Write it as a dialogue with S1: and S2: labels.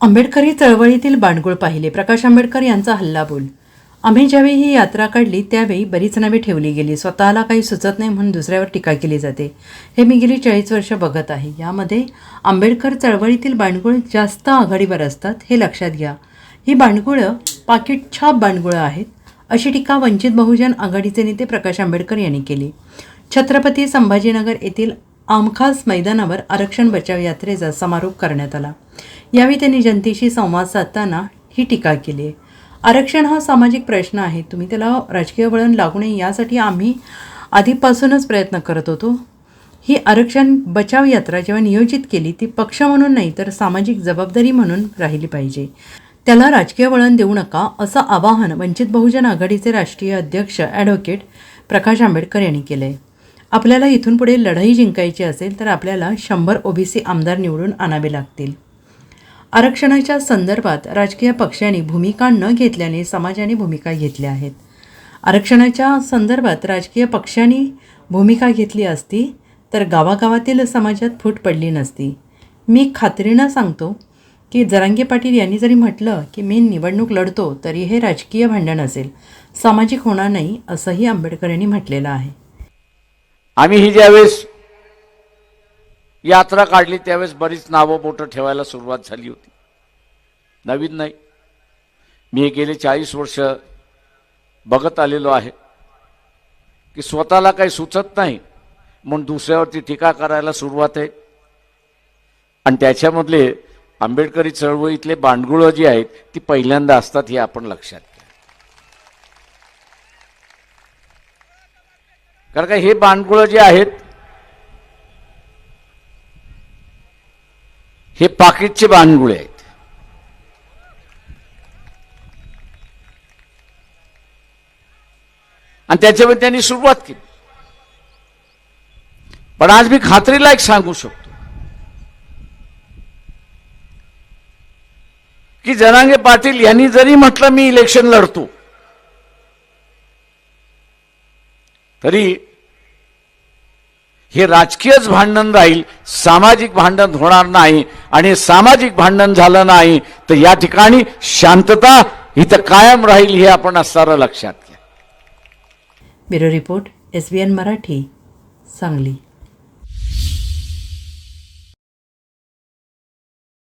S1: आंबेडकरी चळवळीतील बाणगुळ पाहिले. प्रकाश आंबेडकर यांचा हल्ला बोल. आम्ही ज्यावेळी ही यात्रा काढली त्यावेळी बरीच नावे ठेवली गेली. स्वतःला काही सुचत नाही म्हणून दुसऱ्यावर टीका केली जाते. हे मी गेली चाळीस वर्ष बघत आहे. यामध्ये आंबेडकर चळवळीतील बाणगुळ जास्त आघाडीवर असतात हे लक्षात घ्या. ही बाणगुळं पाकिट छाप बाणगुळं आहेत अशी टीका वंचित बहुजन आघाडीचे नेते प्रकाश आंबेडकर यांनी केली. छत्रपती संभाजीनगर येथील आमखास मैदानावर आरक्षण बचाव यात्रेचा समारोप करण्यात आला. यावेळी त्यांनी जनतेशी संवाद साधताना ही टीका केली. आहे आरक्षण हा सामाजिक प्रश्न आहे. तुम्ही त्याला राजकीय वळण लागू नये यासाठी आम्ही आधीपासूनच प्रयत्न करत होतो. ही आरक्षण बचाव यात्रा जेव्हा नियोजित केली ती पक्ष म्हणून नाही तर सामाजिक जबाबदारी म्हणून राहिली पाहिजे. त्याला राजकीय वळण देऊ नका असं आवाहन वंचित बहुजन आघाडीचे राष्ट्रीय अध्यक्ष ॲडव्होकेट प्रकाश आंबेडकर यांनी केलं आहे आपल्याला इथून पुढे लढाई जिंकायची असेल तर आपल्याला शंभर ओबीसी आमदार निवडून आणावे लागतील. आरक्षणाच्या संदर्भात राजकीय पक्षांनी भूमिका न घेतल्याने समाजाने भूमिका घेतल्या आहेत. आरक्षणाच्या संदर्भात राजकीय पक्षांनी भूमिका घेतली असती तर गावागावातील समाजात फूट पडली नसती. मी खात्रीनं सांगतो की जरांगे पाटील यांनी जरी म्हटलं की मी निवडणूक लढतो तरी हे राजकीय भांडण असेल. सामाजिक होणार नाही असंही आंबेडकर यांनी म्हटलेलं आहे.
S2: आम्ही ही ज्यावेळेस यात्रा काढली त्यावेळेस बरीच नावं बोटं ठेवायला सुरुवात झाली होती. नवीन नाही. मी गेले चाळीस वर्ष बघत आलेलो आहे की स्वतःला काही सुचत नाही म्हणून दुसऱ्यावरती टीका करायला सुरुवात आहे. आणि त्याच्यामधले आंबेडकरी चळवळीतले बांडगुळं जी आहेत ती पहिल्यांदा असतात हे आपण लक्षात कारण का हे बाणकुळं जे आहेत हे पाकिटचे बाणगुळे आहेत. आणि त्याच्यामध्ये त्यांनी सुरुवात केली. पण आज मी खात्रीला एक सांगू शकतो. की जनांगे पाटील यांनी जरी म्हटलं मी इलेक्शन लढतो तरी हे राजकीयच भांडण राहील सामाजिक भांडण होणार नाही आणि सामाजिक भांडण झालं नाही तर या ठिकाणी शांतता इथं कायम राहील हे आपण असणारं लक्षात घ्या.
S1: Bureau report S B N Marathi Sangli.